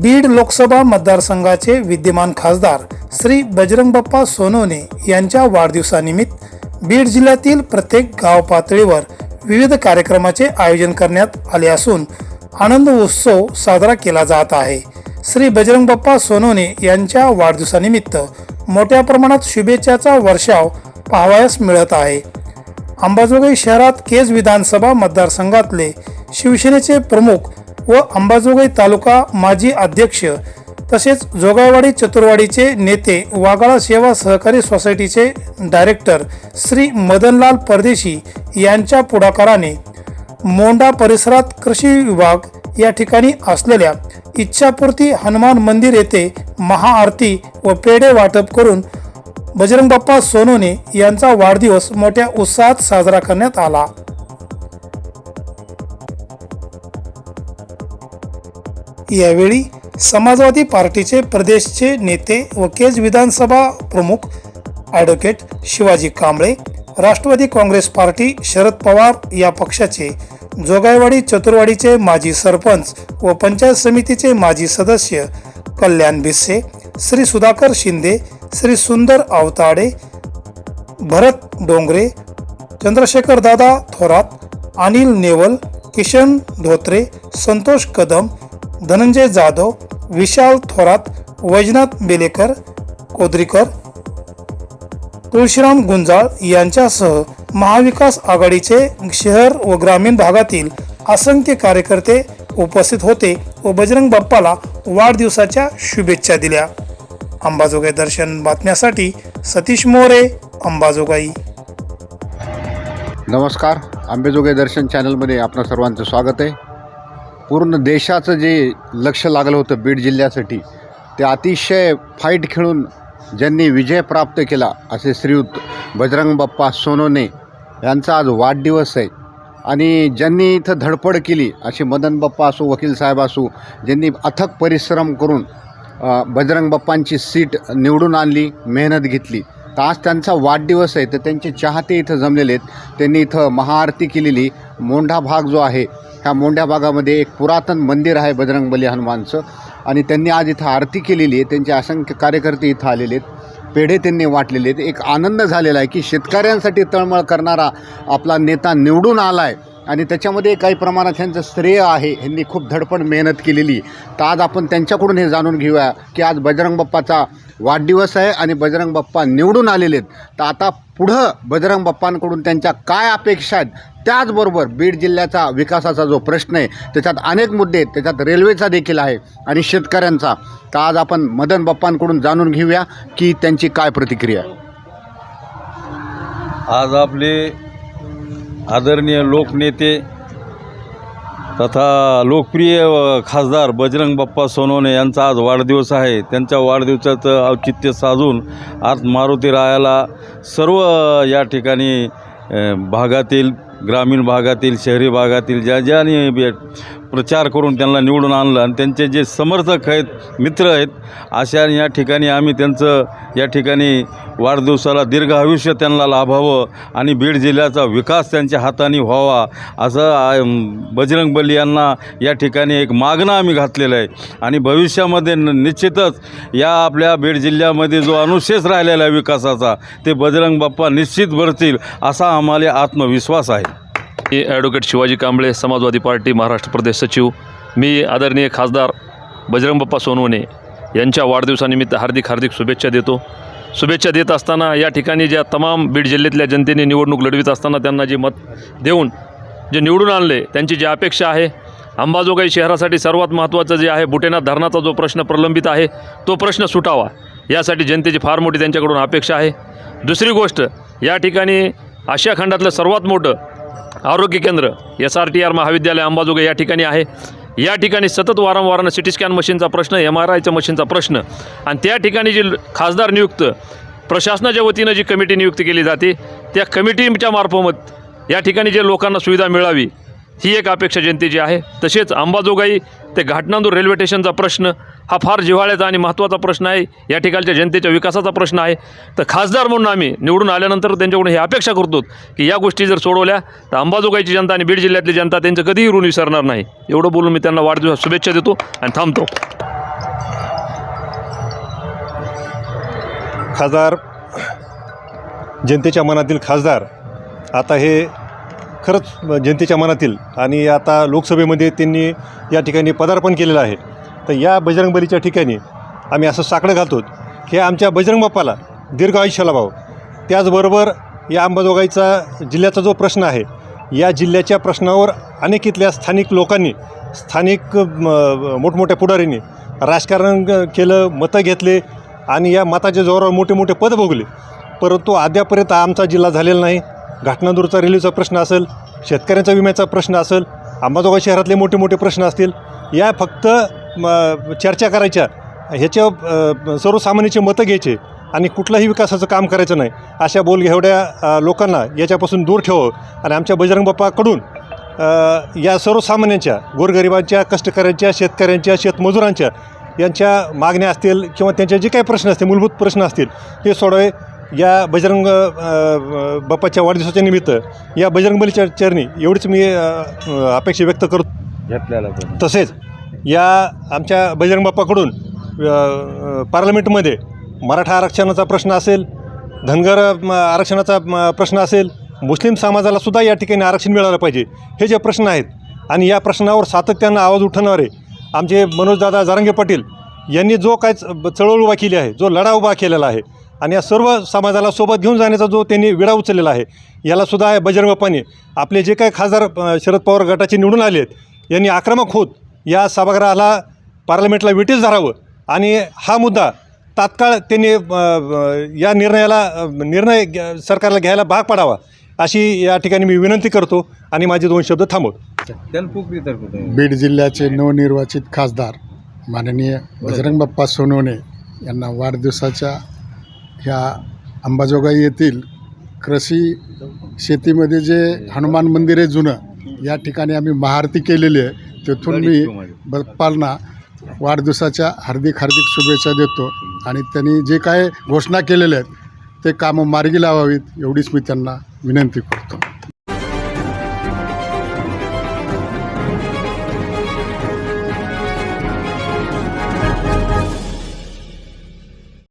बीड लोकसभा मतदारसंघाचे विद्यमान खासदार श्री बजरंग बाप्पा सोनवणे यांच्या वाढदिवसानिमित्त बीड जिल्ह्यातील प्रत्येक गाव पातळीवर विविध कार्यक्रमाचे आयोजन करण्यात आले असून आनंद उत्सव साजरा केला जात आहे. श्री बजरंग बाप्पा सोनवणे यांच्या वाढदिवसानिमित्त मोठ्या प्रमाणात शुभेच्छाचा वर्षाव पाहावयास मिळत आहे. अंबाजोगाई शहरात केज विधानसभा मतदारसंघातले शिवसेनेचे प्रमुख व अंबाजोगाई तालुका माजी अध्यक्ष तसेच जोगाईवाडी चतुरवाडीचे नेते वागाळा सेवा सहकारी सोसायटीचे डायरेक्टर श्री मदनलाल परदेशी यांच्या पुढाकाराने मोंडा परिसरात कृषी विभाग या ठिकाणी असलेल्या इच्छापूर्ती हनुमान मंदिर येथे महाआरती व पेढे वाटप करून बजरंग बाप्पा यांचा वाढदिवस मोठ्या उत्साहात साजरा करण्यात आला. यावेळी समाजवादी पार्टीचे प्रदेशचे नेते व केज विधानसभा प्रमुख advocate Shivaji Kamble Rashtrawadi Congress party Sharad Pawar या पक्षाचे जोगाईवाडी चतुरवाडीचे माजी सरपंच व पंचायत समितीचे माजी सदस्य कल्याण भिस्से श्री सुधाकर शिंदे श्री सुंदर आवताडे भरत डोंगरे चंद्रशेखर दादा थोरात अनिल नेवल किशन धोत्रे संतोष कदम धनंजय जाधव विशाल थोरात वैजनाथ बेलेकर कोदरीकर तुळशीराम गुंजाळ यांच्यासह महाविकास आघाडीचे शहर व ग्रामीण भागातील असंख्य कार्यकर्ते उपस्थित होते व बजरंग बाप्पाला वाढदिवसाच्या शुभेच्छा दिल्या. अंबाजोगाई दर्शन बातम्यासाठी सतीश मोरे अंबाजोगाई. नमस्कार. अंबेजोगाई दर्शन चॅनलमध्ये आपलं सर्वांचं स्वागत आहे. पूर्ण देशाचं जे लक्ष लागलं होतं बीड जिल्ह्यासाठी ते अतिशय फाईट खेळून ज्यांनी विजय प्राप्त केला असे श्रीयुत बजरंग बाप्पा सोनोने यांचा आज वाढदिवस आहे. आणि ज्यांनी इथं धडपड केली असे मदन बाप्पा असो वकील साहेब असो ज्यांनी अथक परिश्रम करून बजरंग बाप्पांची सीट निवडून आणली मेहनत घेतली तर आज त्यांचा वाढदिवस आहे तर त्यांचे चाहते इथं जमलेले आहेत. त्यांनी इथं महाआरती केलेली. मोंढा भाग जो आहे ह्या मोंढ्या भागामध्ये एक पुरातन मंदिर आहे बजरंगबली हनुमानचं. आणि त्यांनी आज इथं आरती केलेली आहे. त्यांचे असंख्य कार्यकर्ते इथं आलेले आहेत. पेढे त्यांनी वाटलेले आहेत. एक आनंद झालेला आहे की शेतकऱ्यांसाठी तळमळ करणारा आपला नेता निवडून आला आहे आणि त्याच्यामध्ये काही प्रमाणात ह्यांचं श्रेय आहे. ह्यांनी खूप धडपड मेहनत केलेली. तर आज आपण त्यांच्याकडून हे जाणून घेऊया की आज बजरंग बाप्पाचा वाढदिवस आहे आणि बजरंग बाप्पा निवडून आलेले आहेत तर आता पुढं बजरंग बाप्पांकडून त्यांच्या काय अपेक्षा आहेत त्याचबरोबर बीड जिल्ह्याचा विकासाचा जो प्रश्न आहे त्याच्यात अनेक मुद्दे आहेत. त्याच्यात रेल्वेचा देखील आहे आणि शेतकऱ्यांचा. तर आज आपण मदन बाप्पांकडून जाणून घेऊया की त्यांची काय प्रतिक्रिया आज आपले आदरणीय लोकनेते तथा लोकप्रिय खासदार बजरंग बाप्पा सोनवणे यांचा आज वाढदिवस आहे. त्यांच्या वाढदिवसाचं औचित्य साधून आज मारुती रायाला सर्व या ठिकाणी भागातील ग्रामीण भागातील शहरी भागातील ज्या ज्याने प्रचार करून त्यांना निवडून आणलं. आणि त्यांचे जे समर्थक आहेत मित्र आहेत अशा या ठिकाणी आम्ही त्यांचं या ठिकाणी वाढदिवसाला दीर्घ आयुष्य त्यांना लाभावं आणि बीड जिल्ह्याचा विकास त्यांच्या हाताने व्हावा असं बजरंग बली यांना या ठिकाणी एक मागणं आम्ही घातलेलं आहे. आणि भविष्यामध्ये न निश्चितच या आपल्या बीड जिल्ह्यामध्ये जो अनुशेष राहिलेला आहे विकासाचा ते बजरंग बाप्पा निश्चित भरतील असा आम्हाला आत्मविश्वास आहे. मी ॲडव्होकेट शिवाजी कांबळे समाजवादी पार्टी महाराष्ट्र प्रदेश सचिव मी आदरणीय खासदार बजरंगबप्पा सोनवणे यांच्या वाढदिवसानिमित्त हार्दिक हार्दिक शुभेच्छा देतो. शुभेच्छा देत असताना या ठिकाणी ज्या तमाम बीड जिल्ह्यातल्या जनतेने निवडणूक लढवित असताना त्यांना जे मत देऊन जे निवडून आणले त्यांची जी अपेक्षा आहे अंबाजोगाई शहरासाठी सर्वात महत्त्वाचं जे आहे बुटेनाथ धरणाचा जो प्रश्न प्रलंबित आहे तो प्रश्न सुटावा यासाठी जनतेची फार मोठी त्यांच्याकडून अपेक्षा आहे. दुसरी गोष्ट या ठिकाणी आशिया खंडातलं सर्वात मोठं आरोग्य केंद्र एस आर टी आर महाविद्यालय अंबाजोगाई या ठिकाणी आहे. या ठिकाणी सतत वारंवारानं सी टी स्कॅन मशीनचा प्रश्न एम आर आयच्या मशीनचा प्रश्न आणि त्या ठिकाणी जी खासदार नियुक्त प्रशासनाच्या वतीनं जी कमिटी नियुक्त केली जाते त्या कमिटीच्या मार्फत या ठिकाणी जे लोकांना सुविधा मिळावी ही एक अपेक्षा जनतेची आहे. तसेच अंबाजोगाई ते घाटनांदूर रेल्वे स्टेशनचा प्रश्न हा फार जिव्हाळ्याचा आणि महत्त्वाचा प्रश्न आहे. या ठिकाणच्या जनतेच्या विकासाचा प्रश्न आहे. तर खासदार म्हणून आम्ही निवडून आल्यानंतर त्यांच्याकडून ही अपेक्षा करतो की या गोष्टी जर सोडवल्या तर अंबाजोगाईची जनता आणि बीड जिल्ह्यातली जनता त्यांचं कधीही ऋण विसरणार नाही. एवढं बोलून मी त्यांना वाढदिवस शुभेच्छा देतो आणि थांबतो. खासदार जनतेच्या मनातील खासदार आता हे खरंच जनतेच्या मनातील आणि आता लोकसभेमध्ये त्यांनी या ठिकाणी पदार्पण केलेलं आहे. तर या बजरंगबलीच्या ठिकाणी आम्ही असं साकडं घालतो की आमच्या बजरंग बाप्पाला दीर्घ आयुष्याला भाव. त्याचबरोबर या अंबाजोगाईचा जिल्ह्याचा जो प्रश्न आहे या जिल्ह्याच्या प्रश्नावर अनेक इथल्या स्थानिक लोकांनी स्थानिक मोठमोठ्या पुढाऱ्यांनी राजकारण केलं मतं घेतले आणि या मताच्या जोरावर मोठे मोठे पद भोगले. परंतु अद्यापर्यंत आमचा जिल्हा झालेला नाही. घाटनादूरचा रेल्वेचा प्रश्न असेल शेतकऱ्यांचा विम्याचा प्रश्न असेल अंबाजोगाई शहरातले मोठे मोठे प्रश्न असतील या फक्त चर्चा करायच्या. ह्याच्या सर्वसामान्याचे मतं घ्यायचे आणि कुठलाही विकासाचं काम करायचं नाही. अशा बोलघेवड्या अ, लोकांना याच्यापासून दूर ठेवावं आणि आमच्या बजरंग बाप्पाकडून या सर्वसामान्यांच्या गोरगरिबांच्या कष्टकऱ्यांच्या शेतकऱ्यांच्या शेतमजुरांच्या यांच्या मागण्या असतील किंवा त्यांचे जे काही प्रश्न असतील मूलभूत प्रश्न असतील ते सोडवे या बजरंग बाप्पाच्या वाढदिवसाच्या निमित्त या बजरंगबलीच्या चरणी एवढीच मी अपेक्षा व्यक्त करतो. घेतलेला तसेच या आमच्या बजरंग बाप्पाकडून पार्लमेंटमध्ये मराठा आरक्षणाचा प्रश्न असेल धनगर आरक्षणाचा प्रश्न असेल मुस्लिम समाजाला सुद्धा या ठिकाणी आरक्षण मिळालं पाहिजे. हे जे प्रश्न आहेत आणि या प्रश्नावर सातत्यानं आवाज उठवणारे आमचे मनोजदादा जारंगे पाटील यांनी जो काय चळवळ उभा केली आहे जो लढा उभा केलेला आहे आणि या सर्व समाजाला सोबत घेऊन जाण्याचा जो त्यांनी विडा उचललेला आहे यालासुद्धा बजरंग बाप्पाने आपले जे काही खासदार शरद पवार गटाचे निवडून आले आहेत यांनी आक्रमक होत या सभागृहाला पार्लमेंटला विटीस धरावं आणि हा मुद्दा तात्काळ त्यांनी या निर्णयाला निर्णय घ्या- सरकारला घ्यायला भाग पाडावा अशी या ठिकाणी मी विनंती करतो आणि माझे दोन शब्द थांबवतो. बीड जिल्ह्याचे नवनिर्वाचित खासदार माननीय बजरंग बाप्पा सोनवणे यांना वाढदिवसाच्या ह्या अंबाजोगाई येथील कृषी शेतीमध्ये जे हनुमान मंदिर आहे जुनं या ठिकाणी आम्ही महाआरती केलेली आहे. तेथून मी बाप्पांना वाढदिवसाच्या हार्दिक हार्दिक शुभेच्छा देतो. आणि त्यांनी जे काय घोषणा केलेल्या आहेत ते कामं मार्गी लावावीत एवढीच मी त्यांना विनंती करतो.